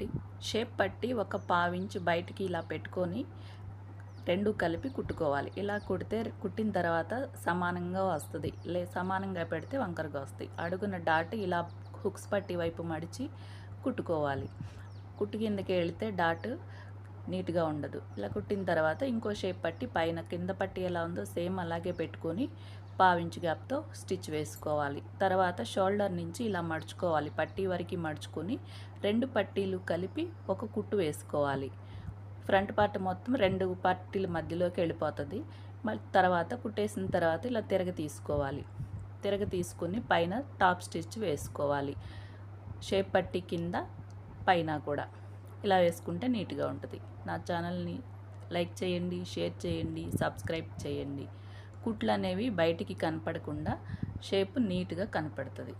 పట్టి షేప్ పట్టి ఒక పావించు బయటికి ఇలా పెట్టుకొని రెండు కలిపి కుట్టుకోవాలి. ఇలా కుడితే కుట్టిన తర్వాత సమానంగా వస్తుంది. లే సమానంగా పెడితే వంకరగా వస్తాయి అడుగున డాట్ ఇలా హుక్స్ పట్టి వైపు మడిచి కుట్టుకోవాలి. కుట్టు కిందకి వెళితే డాట్ నీట్గా ఉండదు. ఇలా కుట్టిన తర్వాత ఇంకో షేప్ పట్టి పైన కింద పట్టి ఎలా ఉందో సేమ్ అలాగే పెట్టుకొని పావించి గ్యాప్తో స్టిచ్ వేసుకోవాలి. తర్వాత షోల్డర్ నుంచి ఇలా మడుచుకోవాలి. పట్టీ వరకు మడుచుకొని రెండు పట్టీలు కలిపి ఒక కుట్టు వేసుకోవాలి. ఫ్రంట్ పార్ట్ మొత్తం రెండు పట్టీల మధ్యలోకి వెళ్ళిపోతుంది. మళ్ళీ తర్వాత కుట్టేసిన తర్వాత ఇలా తిరగ తీసుకోవాలి. తిరగ తీసుకుని పైన టాప్ స్టిచ్ వేసుకోవాలి. షేప్ పట్టి కింద పైన కూడా. ఇలా వేసుకుంటే నీట్గా ఉంటుంది. నా ఛానల్ని లైక్ చేయండి షేర్ చేయండి సబ్స్క్రైబ్ చేయండి. కుట్లు అనేవి బయటికి కనపడకుండా షేప్ నీట్గా కనపడుతుంది.